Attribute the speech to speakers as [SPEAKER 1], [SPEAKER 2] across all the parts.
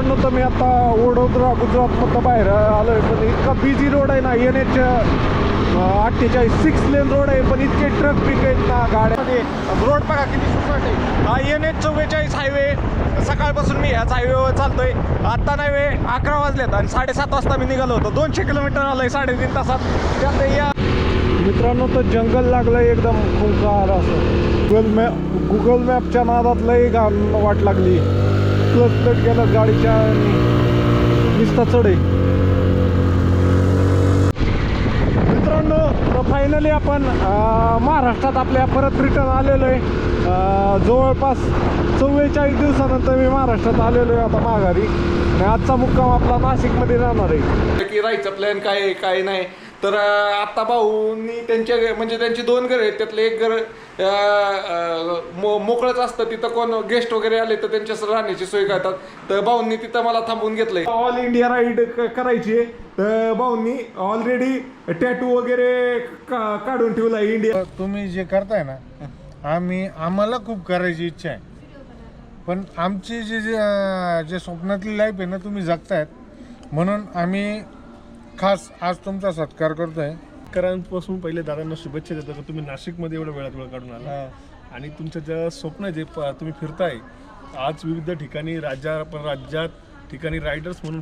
[SPEAKER 1] मित्रांनो तर मी आता वडोदरा गुजरातमधनं बाहेर आलो आहे पण इतका बिझी रोड आहे ना एन एच अठ्ठेचाळीस सिक्स लेन रोड आहे पण इतके ट्रक पिक आहेत ना गाड्यामध्ये. रोड बघा किती सुसाट आहे. हा एन एच चव्वेचाळीस हायवे सकाळपासून मी ह्याच हायवेवर चालतोय. आत्ता नाही वे अकरा वाजलेत आणि साडेसात वाजता मी निघालो होतो. दोनशे किलोमीटर आलं आहे साडेतीन तासात. त्यात या मित्रांनो तर जंगल लागलं एकदम खुंकार असं. गुगल मॅप गुगल मॅपच्या नादात लई घाण वाट लागली. क्लच कट गेला गाडीच्या आणि नुसता चढे. मित्रांनो तर फायनली आपण महाराष्ट्रात आपल्या परत रिटर्न आलेलो आहे. जवळपास चव्वेचाळीस दिवसानंतर मी महाराष्ट्रात आलेलो आहे आता माघारी. आणि आजचा मुक्काम आपला नाशिकमध्ये राहणार आहे.
[SPEAKER 2] की राहायचं प्लॅन काय आहे काय नाही. तर आत्ता भाऊनी त्यांच्या म्हणजे त्यांची दोन घरं आहेत. त्यातलं एक घर मो मोकळंच असतं. तिथं कोण गेस्ट वगैरे आले तर त्यांच्या राहण्याची सोय करतात. तर भाऊंनी तिथं मला थांबवून घेतलंय.
[SPEAKER 1] ऑल इंडिया राईड करायची आहे. तर भाऊंनी ऑलरेडी टॅटू वगैरे का- काढून ठेवला इंडिया
[SPEAKER 3] तुम्ही जे करताय ना आम्ही आम्हाला खूप करायची इच्छा आहे. पण आमची जे जे स्वप्नातली लाईफ आहे ना तुम्ही जगतायत. म्हणून आम्ही खास आज तुमचा सत्कार करतोय.
[SPEAKER 4] करांपासून पहिले दादांना शुभेच्छा देतो. की तुम्ही नाशिकमध्ये एवढं वेळात वेळ काढून आला. आणि तुमचं जे स्वप्न आहे जे प- तुम्ही फिरताय आज विविध ठिकाणी राज्या पण राज्यात ठिकाणी रायडर्स म्हणून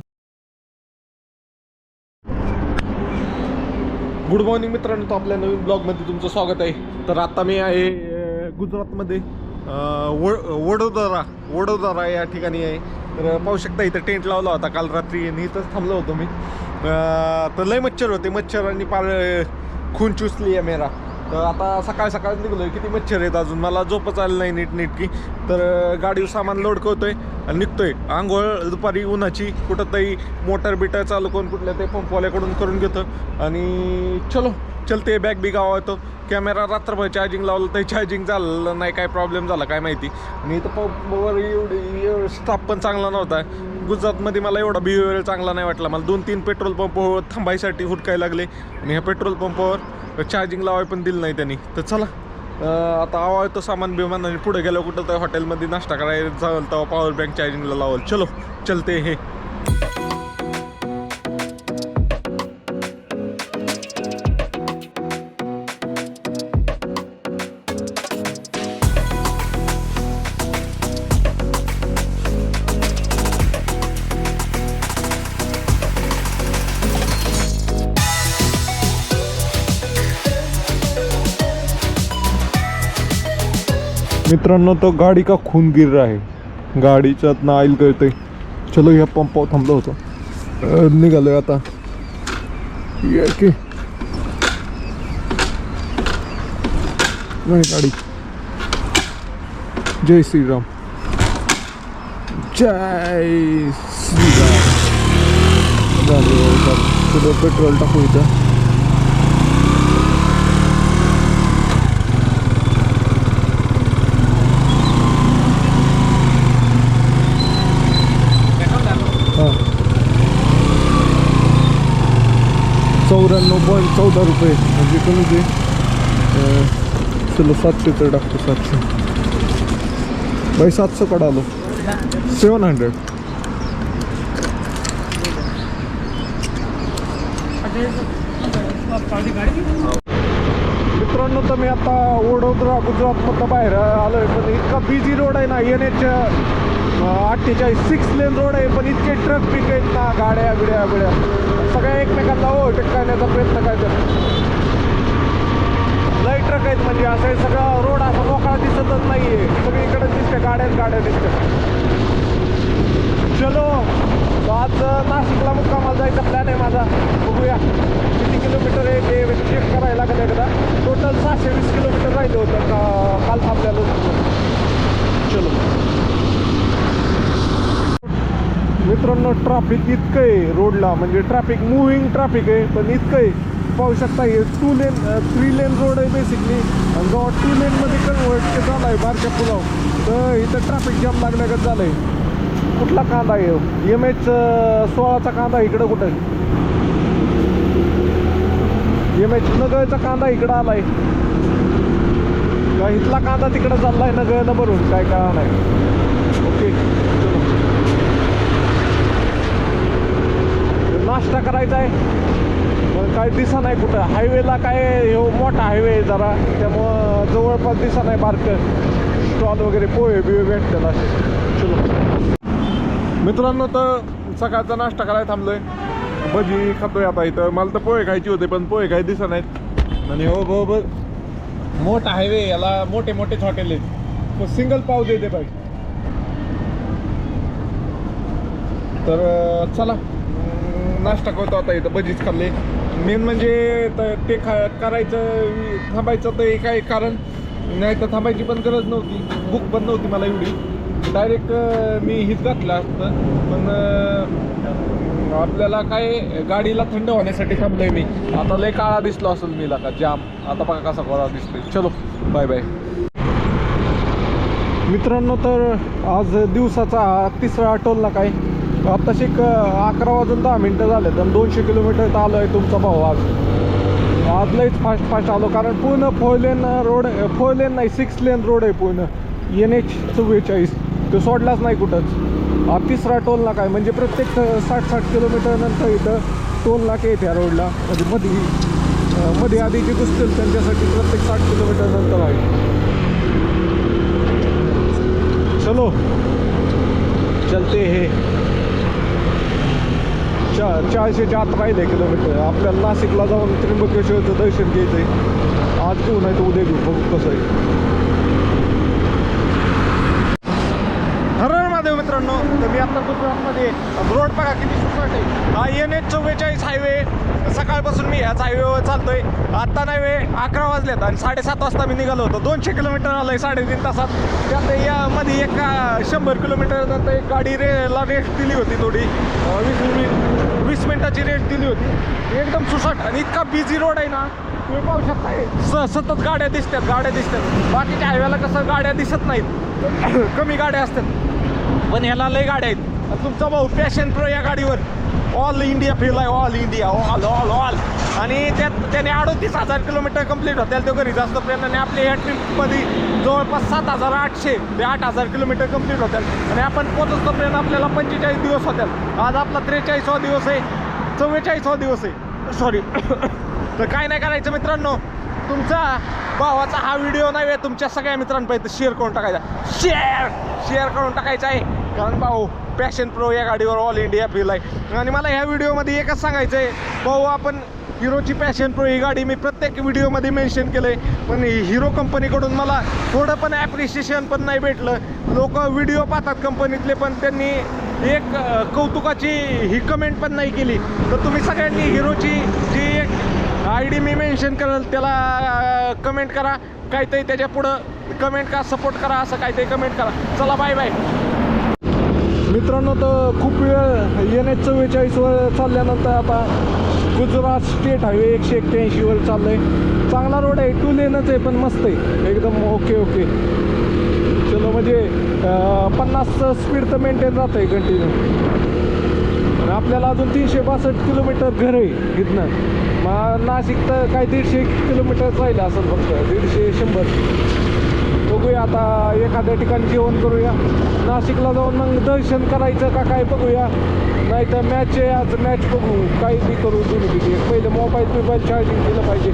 [SPEAKER 1] गुड मॉर्निंग मित्रांनो तो आपल्या नवीन ब्लॉगमध्ये तुमचं स्वागत आहे. तर आता मी आहे अं, गुजरातमध्ये. अं, वड वडोदरा वडोदरा या ठिकाणी आहे. तर पाहू शकता इथं टेंट लावला होता काल रात्री. आणि इथंच थांबलो होतो मी. तर लय मच्छर होते. मच्छरांनी पार खून चुसली आहे मेरा. तर आता सकाळ सकाळ आहे किती मच्छर आहेत अजून? मला झोपच आलं नाही नीट नीटकी. तर गाडीवर सामान लोड करतोय आणि निघतोय. आंघोळ दुपारी उन्हाची कुठं तरी मोटर बिटर चालू करून कुठल्या ते पंपवाल्याकडून करून घेतो. आणि चलो चलते बॅग बी गावा येतो कॅमेरा रात्रभर चार्जिंग लावलं तर चार्जिंग झालं नाही. काय प्रॉब्लेम झाला काय माहिती. आणि इथं पंपवर एवढी स्टाफ पण चांगला नव्हता. गुजरातमध्ये मला एवढा बिहेवियर चांगला नाही वाटला. मला दोन तीन पेट्रोल पंपावर थांबायसाठी हुडकायला लागले. आणि ह्या पेट्रोल पंपावर चार्जिंग लावाय पण दिलं नाही त्यांनी. तर चला आता आवा येतो सामान बिमान आणि पुढे गेलो कुठं तर हॉटेलमध्ये नाश्ता करायला जाईल तेव्हा पॉवर बँक चार्जिंगला लावलं. चलो चलते हे. मित्रांनो तो गाडी का खून गिर रहा है। गाडीच्यात ऑइल गळतंय चलो ह्या पंपावर थांबलो होतो निघालोय आता। की, नाही, गाडी। जय श्रीराम जय श्रीराम झालं पुढं पेट्रोल टाकू चौऱ्याण्णव पॉईंट चौदा रुपये. म्हणजे कमी ते चलो सातशे तर टाकतो सातशे. बाई सातशे कडा आलो. Seven hundred. मित्रांनो तर मी आता वडोदरा गुजरातमधनं बाहेर आलो आहे पण इतका बिझी रोड आहे ना एन एच अठ्ठेचाळीस सिक्स लेन रोड आहे पण इतके ट्रक पिक आहेत ना गाड्या बिड्या बिड्या. सगळ्या एकमेकांना ओव्हरटेक करण्याचा प्रयत्न करतात. लय ट्रक आहेत म्हणजे असं हे सगळा रोड असा मोकळा दिसतच नाही आहे सगळीकडे दिसते गाड्याच गाड्या दिसतात चलो आज नाशिकला मुक्कामाला जायचा प्लॅन आहे माझा. बघूया. किती किलोमीटर आहे ते चेक करायला लागलं एकदा. टोटल सहाशे वीस किलोमीटर राहिलं होतं का- काल थांबलेलं चलो. मित्रांनो ट्रॅफिक इतकं आहे रोडला म्हणजे ट्रॅफिक मुव्हिंग ट्रॅफिक आहे पण इतकं आहे पाहू शकता हे two lane three lane road आहे बेसिकली आणि जेव्हा टू लेनमध्ये कन्वर्ट झाला आहे बारक्या पुलाव तर इथं ट्रॅफिक जाम लागल्यागत झालं आहे कुठला कांदा आहे? एम एच सोळाचा कांदा इकडं कुठं? एम एच नगळचा कांदा इकडं आलाय. का इथला कांदा तिकडं चाललाय नगळनं भरून? काय कळा नाही ओके. नाश्ता करायचा आहे. काय दिसा नाही कुठं. हायवेला काय हो मोठा हायवे आहे जरा. त्यामुळं जवळपास दिसा नाही बारकं. स्टॉल वगैरे पोहे बिहे भेटतात असे. चलो. मित्रांनो तर सकाळचा नाश्ता करायला थांबलोय. भजी खातोय आता इथं. मला तर पोहे खायचे होते पण पोहे काही दिसा नाहीत. आणि हो बो बो मोठा हायवे याला मोठे मोठेच हॉटेल आहेत. सिंगल पाव देते पाहिजे तर चला. नाश्ता करतो आता इथं भजीच खाल्ले. मेन म्हणजे ते खा करायचं थांबायचं तर एक आहे कारण नाही तर थांबायची पण गरज नव्हती बुक पण नव्हती मला एवढी. डायरेक्ट मी हीच घातलं असतं पण आपल्याला काय गाडीला थंड होण्यासाठी थांबलोय मी. आता लय काळा दिसलो असेल मी का जाम. आता बघा कसा कोरा दिसतोय. चलो बाय बाय मित्रांनो तर आज दिवसाचा तिसरा टोल काय? आत्ताशी एक अकरा वाजून दहा मिनटं झाले तर दोनशे किलोमीटर आलो आहे तुमचा भाऊ आज. आज लईच फास्ट फास्ट आलो कारण पूर्ण four lane road four lane नाही सिक्स लेन रोड आहे पूर्ण. एन एच चव्वेचाळीस तो सोडलाच नाही कुठंच. हा तिसरा टोल नाका आहे. म्हणजे प्रत्येक साठ साठ किलोमीटर नंतर इथं टोल नाके येते ह्या रोडला म्हणजे मध्ये मध्ये आधी जी घुसतील त्यांच्यासाठी प्रत्येक साठ किलोमीटर नंतर आहे. चलो. चलते हे. चा चारशेच्या आत राहिले किलोमीटर. आपल्याला नाशिकला जाऊन त्र्यंबकेश्वरचं दर्शन आहे आज घेऊ नाही तर उद्या घेऊ बघू कसं आहे. हर महादेव मित्रांनो तर मी आता गुजरातमध्ये रोड बघा किती सुसाट आहे. हा एन एच चव्वेचाळीस हायवे. सकाळपासून मी ह्याच हायवेवर चालतोय. आत्ता नाही वे अकरा वाजलेत आणि साडेसात वाजता मी निघालो होतो. दोनशे किलोमीटर आलं आहे साडेतीन तासात. त्यात यामध्ये एक शंभर किलोमीटर एक गाडी रेला रेस्ट दिली होती थोडी. वीस मिनिट. वीस मिनिटाची रेट दिली होती. एकदम सुसट आणि इतका बिझी रोड आहे ना तुम्ही पाहू शकता स सतत गाड्या दिसतात गाड्या दिसतात. बाकीच्या हायवेला कसं गाड्या दिसत नाहीत. कमी गाड्या असतात. पण ह्याला लय गाड्या आहेत. तुमचा भाऊ पॅशन प्रो या गाडीवर. ऑल इंडिया फिरलाय आहे all India all all all आणि त्यात त्याने अडोतीस हजार किलोमीटर कंप्लीट होत्या तो घरी जास्त प्रेरणाने आणि आपल्या या ट्रिपमध्ये जवळपास सात हजार आठशे ते आठ हजार किलोमीटर कंप्लीट होतात आणि आपण पोचतोपर्यंत आपल्याला पंचेचाळीस दिवस होतात आज आपला त्रेचाळीसवा दिवस आहे. चव्वेचाळीसवा दिवस आहे. सॉरी तर काय नाही करायचं मित्रांनो. तुमचा भावाचा हा व्हिडिओ नाही आहे तुमच्या सगळ्या मित्रांपर्यंत शेअर करून टाकायचा. शेअर शेअर करून टाकायचा आहे. कारण भाऊ पॅशन प्रो या गाडीवर ऑल इंडिया फिल आहे. आणि मला ह्या व्हिडिओमध्ये एकच सांगायचं आहे भाऊ आपण हिरोची पॅशन प्रो ही गाडी मी प्रत्येक व्हिडिओमध्ये मेन्शन केलं आहे पण हिरो कंपनीकडून मला थोडं पण ॲप्रिशिएशन पण नाही भेटलं. लोक व्हिडिओ पाहतात कंपनीतले पण त्यांनी एक कौतुकाची ही कमेंट पण नाही केली. तर तुम्ही सगळ्यांनी हिरोची जी एक आय डी मी मेन्शन करेल त्याला कमेंट करा. काहीतरी त्याच्या पुढं कमेंट करा सपोर्ट करा असं काहीतरी कमेंट करा. चला बाय बाय मित्रांनो तर खूप वेळ एन एच चव्वेचाळीसवर चालल्यानंतर आता गुजरात स्टेट हायवे एकशे एक्क्याऐंशीवर चाललं आहे चांगला रोड आहे. टू लेनच आहे पण मस्त आहे. एकदम ओके ओके चलो म्हणजे पन्नासचं स्पीड तर मेंटेन जात आहे कंटिन्यू आणि आपल्याला अजून तीनशे बासष्ट किलोमीटर घर आहे इथनं. मग नाशिक तर काय दीडशे किलोमीटर राहिलं असेल फक्त. दीडशे शंभर. बघूया आता एखाद्या ठिकाणी जेवण करूया. नाशिकला जाऊन मग दर्शन करायचं का काय बघूया. नाही तर मॅच आहे आज मॅच बघू. काही बी करू तुम्ही तिथे पहिले मोबाईल बिबाईल चार्जिंग केलं पाहिजे.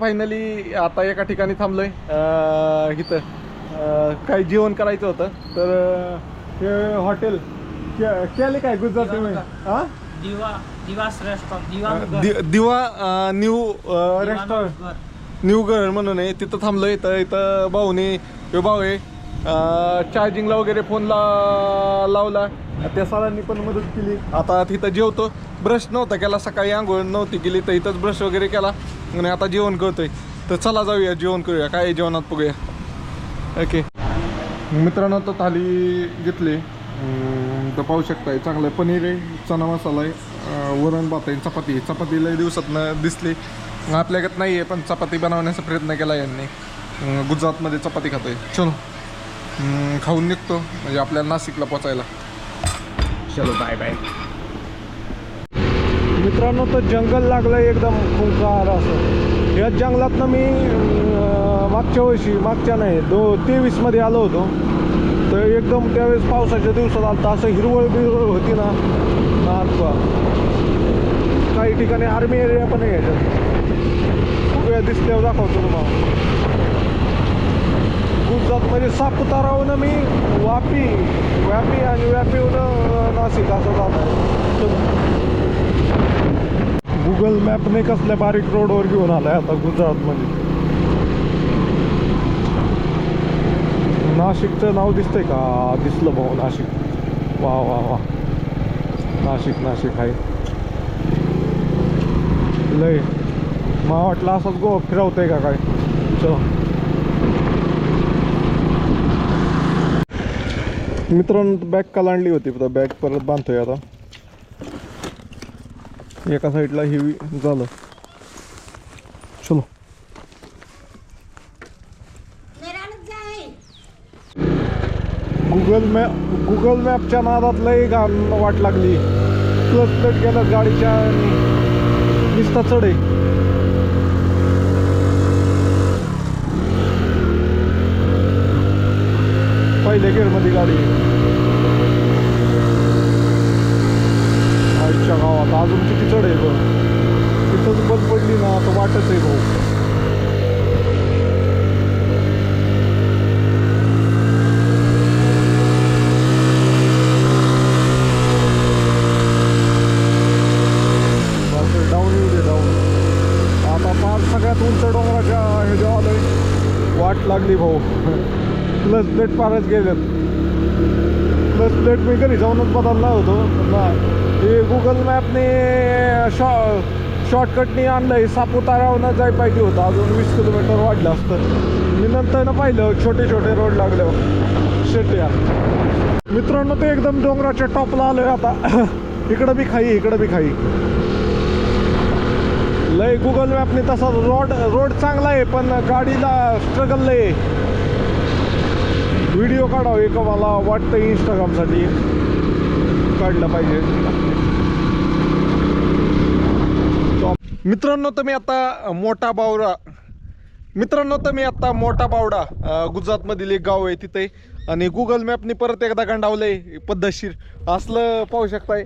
[SPEAKER 1] फायनली आता एका ठिकाणी थांबलोय. अं, इथं. काही जेवण करायचं होतं. तर हे हॉटेल केले काय गुजरात हा?
[SPEAKER 5] दिवा दिवास रेस्टॉरंट दिवा
[SPEAKER 1] दिवा न्यू रेस्टॉरंट न्यू घर म्हणून आहे. तिथं थांबलं इथं इथं भाऊने हे भाऊ आहे. चार्जिंगला वगैरे फोनला लावला. त्या सरांनी पण मदत केली. आता तिथं जेवतो. ब्रश नव्हता केला. सकाळी आंघोळ नव्हती केली. तर इथंच ब्रश वगैरे केला. आणि आता जेवण करतोय. तर चला जाऊया. जेवण करूया. काय जेवणात बघूया. ओके मित्रांनो तर थाली घेतली. तर पाहू शकताय. चांगलं पनीर आहे. चना मसाला आहे. वरण भात आहे. चपाती चपाती लई दिवसातनं दिसली. आपल्याकडे नाही आहे पण चपाती बनवण्याचा प्रयत्न केला यांनी. गुजरातमध्ये चपाती खातोय. चलो. खाऊन निघतो. म्हणजे आपल्याला नाशिकला पोचायला. चलो बाय बाय मित्रांनो तर जंगल लागलं एकदम खुंकार असं. या जंगलातनं मी मागच्या वर्षी मागच्या नाही दो तेवीसमध्ये आलो होतो. तर तर एकदम त्यावेळेस पावसाच्या दिवसात आलता. असं हिरवळ बिरवळ होती ना. नाचवा काही ठिकाणी आर्मी एरिया पण आहे याच्यात. सगळं दिसल्यावर हो, दाखवतो तुम्हाला. गुजरातमध्ये सापुताराहून मी वापी व्यापी आणि व्यापीहून नाशिक असं जात आहे. गुगल मॅपने कसल्या बारीक रोडवर घेऊन आलाय आता गुजरातमध्ये नाशिकचं नाव दिसतंय का? दिसलं भाऊ नाशिक. वा वा वा. नाशिक नाशिक आहे. लय. मला वाटलं असंच गो फिरवतंय का काय? चलो. मित्रांनो बॅग कलांडली होती तर बॅग परत बांधतोय आता. एका साईडला हेवी झालं. चलो. गुगल मॅप गुगल मॅपच्या नादात लय घाण वाट लागली. प्लस प्लेट गेलं गाडीच्या आणि चढे पहिल्या गेअरमध्ये गाडी प्लस फारच गेलेत. प्लस प्लेट मी घरी जाऊनच बदलला होतो. ना हे गुगल मॅपने शॉ शॉर्टकटनी आणलं आहे सापुताऱ्यावरनं जाय पाहिजे होतं. अजून वीस किलोमीटर वाढलं असतं. मी नंतरनं पाहिलं छोटे छोटे रोड लागले शेट्या. मित्रांनो ते एकदम डोंगराच्या टॉपला आलोय आता. इकडं बी खाई इकडं बी खाई. लय गुगल मॅपने तसा रोड रोड चांगला आहे पण गाडीला स्ट्रगल लय आहे. व्हिडिओ काढावे का मला वाटतं इंस्टाग्रामसाठी काढलं पाहिजे. मित्रांनो तर मी आता मोठा बावडा मित्रांनो तर मी आता मोठा बावडा गुजरातमधील एक गाव आहे तिथे. आणि गुगल मॅपने परत एकदा गंडावलंय पद्धतशीर. असलं पाहू शकताय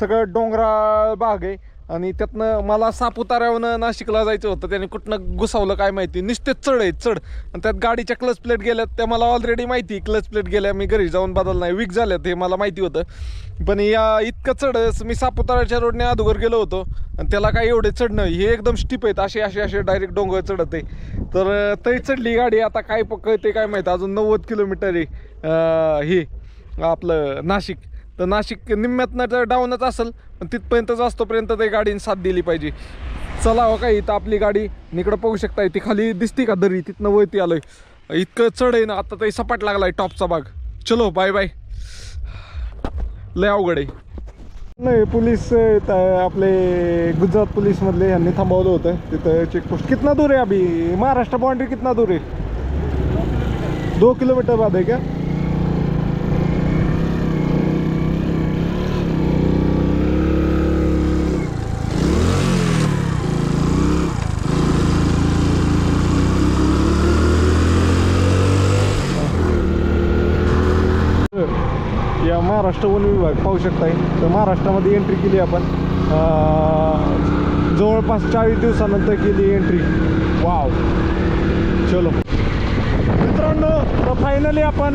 [SPEAKER 1] सगळं डोंगराळ भाग आहे. आणि त्यातनं मला सापुताऱ्यावरनं नाशिकला जायचं होतं. त्याने कुठनं घुसावलं काय माहिती. निश्चित चढ आहे चढ. आणि त्यात गाडीच्या क्लच प्लेट गेल्यात. त्या मला ऑलरेडी माहिती क्लच प्लेट गेल्या मी घरी जाऊन बदल नाही वीक झाल्यात हे मला माहिती होतं. पण या इतकं चढ मी सापुताऱ्याच्या रोडने अगोदर गेलो होतो. आणि त्याला काय एवढे चढणं हे एकदम स्टिप आहेत. असे असे असे डायरेक्ट डोंगर चढत आहे. तर तरी चढली गाडी. आता काय पकळते काय माहिती. अजून नव्वद किलोमीटर आहे हे आपलं नाशिक. तर नाशिक निम्म्यातनं तर डाऊनच असेल पण तिथपर्यंतच असतोपर्यंत ते गाडीने साथ दिली पाहिजे. चला हो काय इथं आपली गाडी निकडं इकडं पाहू शकताय ती खाली दिसती का दरी? तिथनं वरती आलोय. इतकं चढ आहे ना आता ते सपाट लागलाय टॉपचा भाग. चलो बाय बाय लय अवघड आहे. नाही पोलीस आपले गुजरात पोलीसमधले यांनी थांबवलं होतं. तिथं चेकपोस्ट कितना दूर आहे अभी? महाराष्ट्र बाउंड्री कितना दूर आहे? दो किलोमीटर बाद आहे का या महाराष्ट्र वन विभाग पाहू शकताय. तर महाराष्ट्रामध्ये एंट्री केली आपण. जवळपास चाळीस दिवसानंतर केली एंट्री वाव चलो. मित्रांनो तर फायनली आपण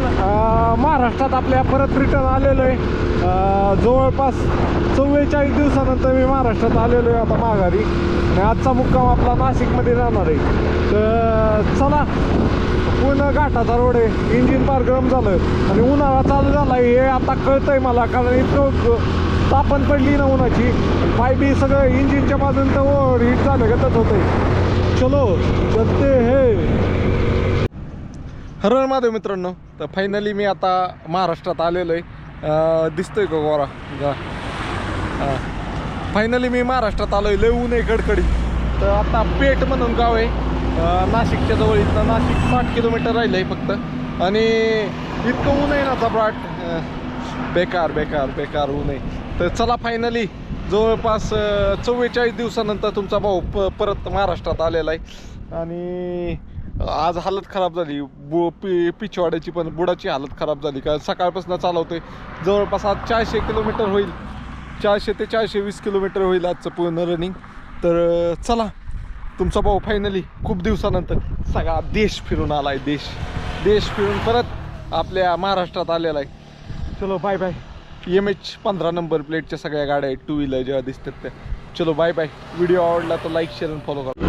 [SPEAKER 1] महाराष्ट्रात आपल्या परत रिटर्न आलेलो आहे. जवळपास चव्वेचाळीस दिवसानंतर मी महाराष्ट्रात आलेलो आहे आता माघारी. आणि आजचा मुक्काम आपला नाशिकमध्ये राहणार आहे. तर चला पूर्ण घाटाचा रोड आहे. इंजिन फार गरम झालं. आणि उन्हाळा चालू झाला हे आता कळतंय मला कारण इतकं तापण पडली ना उन्हाची. पाय बी सगळं इंजिनच्या बाजून तर ओव्हर हिट झालं गतच होतंय. चलो चलते हे. हरण माधव मित्रांनो तर फायनली मी आता महाराष्ट्रात आलेलो आहे दिसतोय का गोरा? जा. फायनली मी महाराष्ट्रात आलोय लय ऊन आहे कडकडी तर आता पेठ म्हणून गाव आहे. नाशिकच्या जवळ इथं नाशिक साठ किलोमीटर राहिलं आहे फक्त. आणि इतकं ऊन आहे ना चपराट बेकार बेकार बेकार ऊन आहे. तर चला फायनली जवळपास चव्वेचाळीस दिवसानंतर तुमचा भाऊ प परत महाराष्ट्रात आलेला आहे. आणि आज हालत खराब झाली. बु पि पिछवाड्याची पण बुडाची हालत खराब झाली. कारण सकाळपासून चालवतोय जवळपास आज चारशे किलोमीटर होईल. चारशे ते चारशे वीस किलोमीटर होईल आजचं पूर्ण रनिंग तर चला तुमचा भाऊ फायनली खूप दिवसानंतर सगळा देश फिरून आला आहे देश. देश फिरून परत आपल्या महाराष्ट्रात आलेला आहे. चलो बाय बाय एम एच पंधरा नंबर प्लेटच्या सगळ्या गाड्या आहेत टू व्हीलर जेव्हा दिसतात त्या. चलो बाय बाय व्हिडिओ आवडला तर लाईक शेअर आणि फॉलो करा.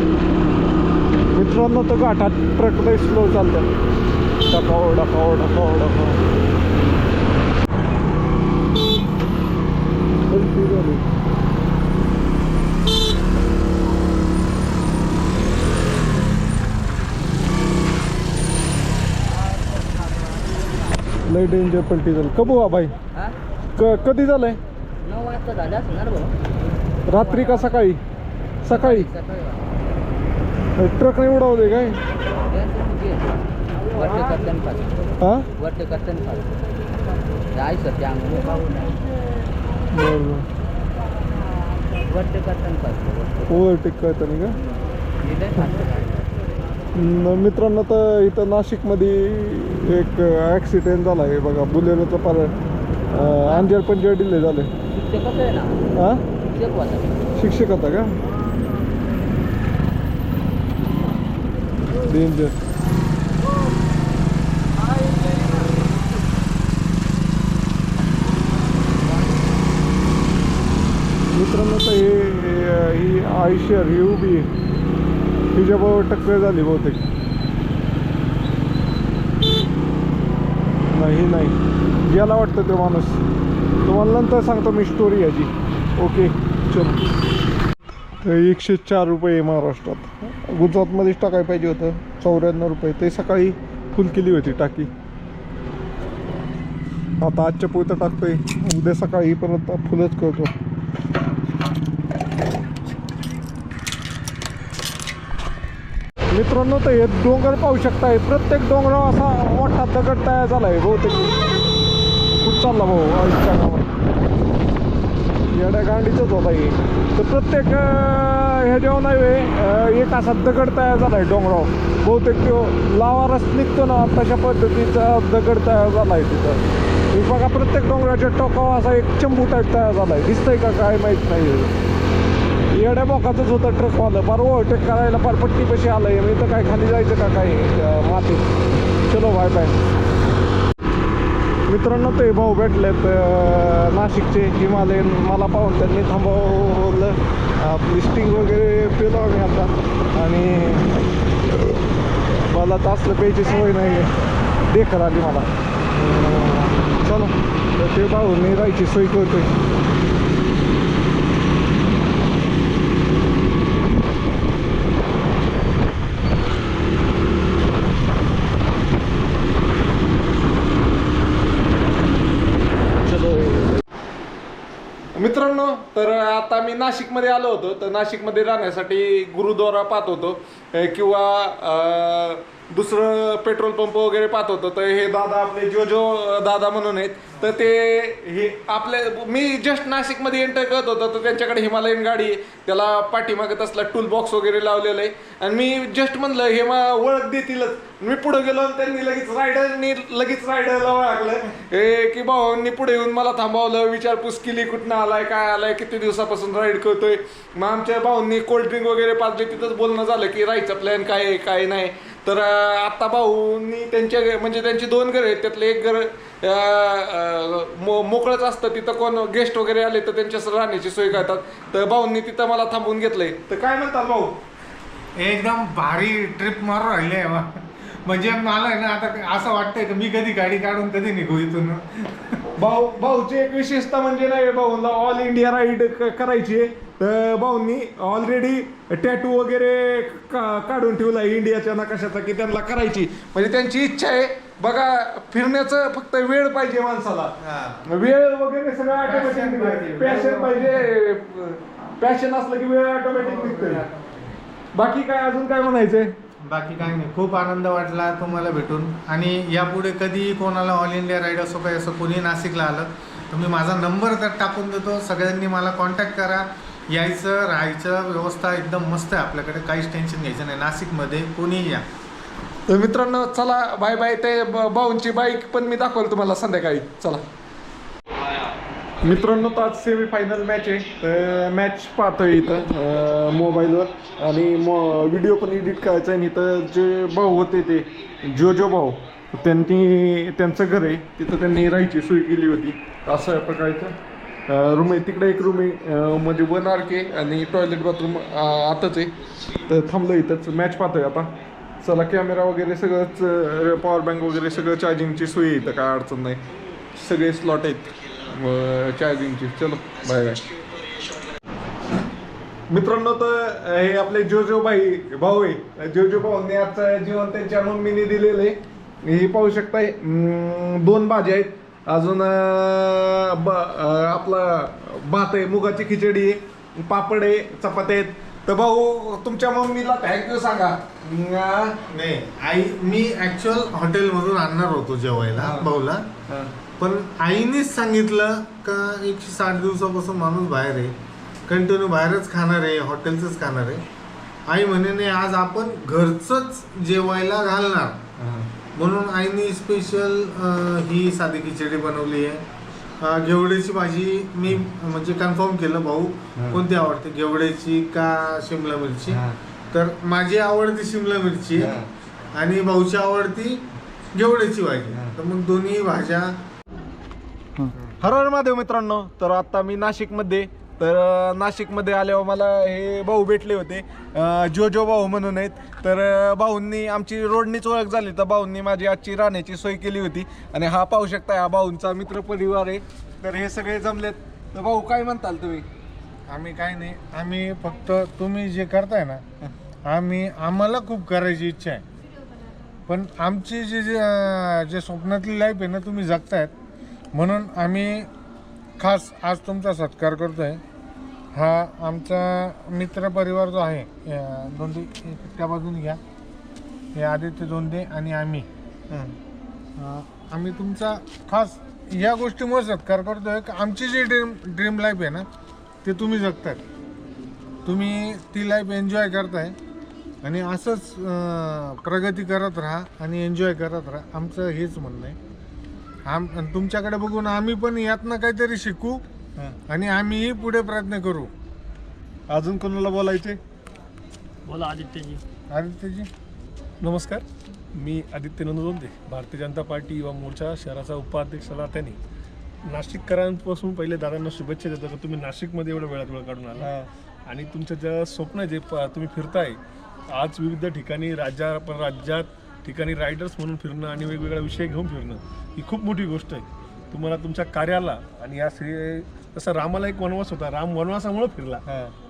[SPEAKER 1] मित्रांनो तर घाटात ट्रक लय स्लो चालतात. डकाव डकाव डकाव डकाव गलती झाली. लय डेंजर पलटी झाली. कबू भाई?
[SPEAKER 5] हा?
[SPEAKER 1] क कधी झालंय?
[SPEAKER 5] नऊ वाजता झाले असणार भाऊ.
[SPEAKER 1] रात्री का सकाळी? सकाळी.
[SPEAKER 5] सकाळी
[SPEAKER 1] ट्रक नाही उडवले काय?
[SPEAKER 5] वरते करताना पाच
[SPEAKER 1] हा?
[SPEAKER 5] वरते करताना पाच सर त्या
[SPEAKER 1] बरं
[SPEAKER 5] वरते करताना पाच
[SPEAKER 1] ओव्हरटेक करताना का? मित्रांनो तर इथं नाशिकमध्ये एक ॲक्सिडेंट झाला आहे. बघा बुलेरोचं पार अंजर पंजर डिले झाले. हा
[SPEAKER 5] शिक्षक होता.
[SPEAKER 1] का? डेंजर मित्रांनो तर हे हे- आयुष्यर ही उभी हिच्याबरोबर टक्कर झाली बहुतेक. नाही नाही. याला वाटतं तो माणूस. तुम्हाला नंतर सांगतो मी स्टोरी याची. ओके चलो. तर एकशे चार रुपये महाराष्ट्रात. गुजरातमध्येच टाकायला पाहिजे होतं. चौऱ्याण्णव रुपये. ते सकाळी फुल केली होती टाकी. आता आजच्या पोतं टाकतोय. उद्या सकाळी परत फुलच करतो. मित्रांनो तर हे डोंगर पाहू शकताय. प्रत्येक डोंगरावर असा मोठा दगड तयार झालाय. बहुतेक खूप चालला भाऊ आयुष्या गावात. येड्या गांडीचंच होता हे. तर प्रत्येक हे जेव्हा नाही वे, एक असा दगड तयार झालाय डोंगरावर. बहुतेक तो लावा रस निघतो ना तशा पद्धतीचा दगड तयार झालाय तिथं. बघा प्रत्येक डोंगराच्या टोकावर असा एक चंबू टाईप तयार झालाय. दिसतंय का काय माहीत नाही येड्या बोकाचंच होतं ट्रकवालं फार ओव्हरटेक करायला फार पट्टीपाशी आहे मी तर काय खाली जायचं का काय? मातीत चलो बाय बाय मित्रांनो ते भाऊ भेटलेत नाशिकचे हिमालयन. मला पाहून त्यांनी थांबवलं. लिस्टिंग वगैरे पिलो आम्ही आता. आणि मला तर असलं प्यायची सवय नाही आहे देखर आली मला. चलो ते भाऊ मी राहायची सोय करतोय चलो
[SPEAKER 2] मित्रांनो तर आता मी नाशिकमध्ये आलो होतो. तर नाशिकमध्ये राहण्यासाठी गुरुद्वारा पाहत होतो. किंवा अ, दुसरं पेट्रोल पंप वगैरे पाहत होतो तर हे दादा आपले जो जो दादा म्हणून आहेत. तर ते हे आपल्या मी जस्ट नाशिकमध्ये एंटर करत होतो. तर त्यांच्याकडे हिमालयन गाडी आहे. त्याला पाठीमागे तसला टूल बॉक्स वगैरे लावलेला आहे. आणि मी जस्ट म्हणलं हे मला ओळख देतीलच. मी पुढे गेलो आणि त्यांनी लगेच रायडरनी लगेच रायडरला ओळखलं. हे की भाऊंनी पुढे येऊन मला थांबवलं. विचारपूस केली कुठनं आलाय काय आलाय किती दिवसापासून राईड करतोय. मग आमच्या भाऊंनी कोल्ड्रिंक वगैरे पाहिजे तिथंच बोलणं झालं की राहायचं प्लॅन काय आहे काय नाही. तर अं, आता भाऊंनी त्यांच्या म्हणजे त्यांची दोन घर आहेत. त्यातलं एक घर मो मोकळंच असतं. तिथं कोण गेस्ट वगैरे आले तर त्यांच्या राहण्याची सोय करतात. तर भाऊंनी तिथं मला थांबवून घेतलंय. तर काय म्हणतात भाऊ?
[SPEAKER 3] एकदम भारी ट्रिप मारून राहिले आहे बा. म्हणजे मला आहे ना आता असं वाटतंय की मी कधी गाडी काढून कधी निघू इथून.
[SPEAKER 1] भाऊ भाऊची एक विशेषता म्हणजे नाही भाऊला ऑल इंडिया राईड करायची आहे. तर भाऊंनी ऑलरेडी टॅटू वगैरे का- काढून ठेवला इंडियाच्या नकाशाचा की त्यांना करायची. म्हणजे त्यांची इच्छा आहे बघा फिरण्याचं फक्त वेळ पाहिजे माणसाला. वेळ वगैरे सगळं ऑटोमॅटिक. पॅशन पाहिजे पॅशन असलं की वेळ ऑटोमॅटिक निघतोय. बाकी काय अजून काय म्हणायचंय?
[SPEAKER 3] बाकी काही नाही खूप आनंद वाटला तुम्हाला भेटून. आणि यापुढे कधी कोणाला ऑल इंडिया राईड असो काही असो कोणी नाशिकला आलं तर मी माझा नंबर तर टाकून देतो. सगळ्यांनी मला कॉन्टॅक्ट करा. यायचं राहायचं व्यवस्था एकदम मस्त आहे आपल्याकडे. काहीच टेन्शन घ्यायचं नाही. नाशिकमध्ये कोणीही या.
[SPEAKER 2] तर मित्रांनो चला बाय बाय ते ब- भाऊंची बाईक पण मी दाखवलं तुम्हाला संध्याकाळी. चला.
[SPEAKER 1] मित्रांनो तर आज सेमी फायनल मॅच आहे. तर मॅच पाहतोय इथं अं, मोबाईलवर आणि मो व्हिडिओ पण एडिट करायचा आहे. आणि इथं जे भाऊ होते ते जो जो भाऊ त्यांनी त्यांचं घर आहे. तिथं त्यांनी राहायची सोय केली होती. असं प्रकारचं. रूम आहे. तिकडे एक रूम आहे. म्हणजे मध्ये वन आर के आणि टॉयलेट बाथरूम आताच आहे. तर थांबलो इथंच. मॅच पाहतोय आता. चला कॅमेरा वगैरे सगळंच पॉवर बँक वगैरे सगळं चार्जिंगची सोय आहे इथं. काय अडचण नाही. सगळे स्लॉट आहेत. चार्जिंगची चलो बाय बाय मित्रांनो तर हे आपले जो जो भाई भाऊ आहे. जो जो भाऊंनी आजचं जेवण त्यांच्या मम्मीने दिलेलं आहे. हे पाहू शकताय दोन भाज्या आहेत. अजून ब- आपला भात आहे मुगाची खिचडी आहे पापड आहे चपात्या आहेत. तर भाऊ तुमच्या मम्मीला थँक्यू सांगा.
[SPEAKER 3] नाही आई मी ऍक्च्युअल हॉटेलमधून आणणार होतो जेवायला भाऊला. पण आईनेच सांगितलं का एकशे साठ दिवसापासून माणूस बाहेर आहे. कंटिन्यू बाहेरच खाणार आहे हॉटेलचंच खाणार आहे. आई म्हणे नाही आज आपण घरचंच जेवायला घालणार. म्हणून आईने स्पेशल ही साधी खिचडी बनवली आहे. घेवड्याची भाजी मी म्हणजे कन्फर्म केलं भाऊ. कोणती आवडते? घेवड्याची का शिमला मिरची? तर माझी आवडती शिमला मिरची आणि भाऊची आवडती घेवड्याची भाजी. तर मग दोन्ही भाज्या.
[SPEAKER 1] हर हर महादेव मित्रांनो तर आता मी नाशिकमध्ये तर नाशिकमध्ये आल्यावर मला हे भाऊ भेटले होते. जो जो भाऊ म्हणून आहेत. तर भाऊंनी आमची रोडनीच ओळख झाली तर भाऊंनी माझी आजची राहण्याची सोय केली होती. आणि हा पाहू शकता हा भाऊंचा मित्र परिवार आहे. तर हे सगळे जमलेत. तर भाऊ काय म्हणताल तुम्ही?
[SPEAKER 3] आम्ही काय नाही. आम्ही फक्त तुम्ही जे करताय ना आम्ही आम्हाला खूप करायची इच्छा आहे. पण आमची जी जे जे स्वप्नातली लाईफ आहे ना तुम्ही जगतायत. म्हणून आम्ही खास आज तुमचा सत्कार करतो आहे हा आमचा मित्र परिवार जो आहे दोंदे त्या बाजून घ्या. हे आदित्य दोंदे आणि आम्ही. आम्ही तुमचा खास या गोष्टीमुळे सत्कार करतोय की आमची जी ड्रीम ड्रीम लाईफ आहे ना ते तुम्ही जगताय. तुम्ही ती लाईफ एन्जॉय करताय आणि असंच प्रगती करत राहा आणि एन्जॉय करत राहा. आमचं हेच म्हणणं आहे. आम तुमच्याकडे बघून आम्ही पण यातनं काहीतरी शिकू आणि आम्हीही पुढे प्रयत्न करू.
[SPEAKER 1] अजून कोणाला बोलायचे
[SPEAKER 6] बोला आदित्यजी.
[SPEAKER 3] आदित्यजी
[SPEAKER 4] नमस्कार. मी आदित्य नंदोंदे भारतीय जनता पार्टी युवा मोर्चा शहराचा उपाध्यक्षाला त्यांनी नाशिककरांपासून पहिले दादांना शुभेच्छा देतो की? तुम्ही नाशिकमध्ये एवढं वेळात वेळ काढून आला. आणि तुमचं जे स्वप्न आहे जे प- तुम्ही फिरताय आज विविध ठिकाणी राज्या पण राज्यात ठिकाणी रायडर्स म्हणून फिरणं आणि वेगवेगळ्या विषय घेऊन फिरणं ही खूप मोठी गोष्ट आहे. तुम्हाला तुमच्या कार्याला आणि या श्री तसं रामाला एक वनवास होता. राम वनवासामुळे फिरला.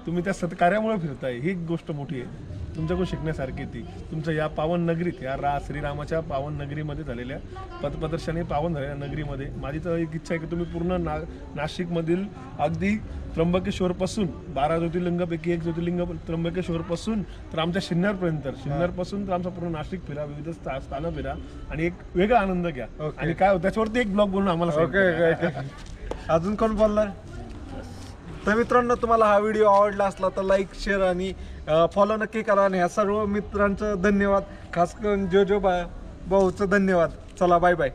[SPEAKER 4] तुम्ही त्या सत्कार्यामुळे फिरताय. ही एक गोष्ट मोठी आहे. तुमच्याकडून शिकण्यासारखी ती. तुमच्या या पावन नगरीत या रा श्रीरामाच्या पावन नगरीमध्ये झालेल्या पदप्रदर्शनी पावन झालेल्या नगरीमध्ये माझी तर एक इच्छा आहे की तुम्ही पूर्ण ना नाशिकमधील अगदी त्र्यंबकेश्वरपासून बारा ज्योतिर्लिंगापैकी एक ज्योतिर्लिंग त्र्यंबकेश्वरपासून तर आमच्या शिन्नरपर्यंत शिन्नरपासून तर आमचं पूर्ण नाशिक फिरा विविध स्था- स्थानं फिरा आणि एक वेगळा आनंद घ्या. आणि काय होतं, त्याच्यावरती एक ब्लॉग बनवून आम्हाला.
[SPEAKER 1] अजून कोण बोलणार? तर मित्रांनो तुम्हाला हा व्हिडिओ आवडला असला तर लाईक शेअर आणि फॉलो नक्की करा आणि ह्या सर्व मित्रांचं धन्यवाद. खास करून जो जो बा भाऊचं धन्यवाद. चला बाय बाय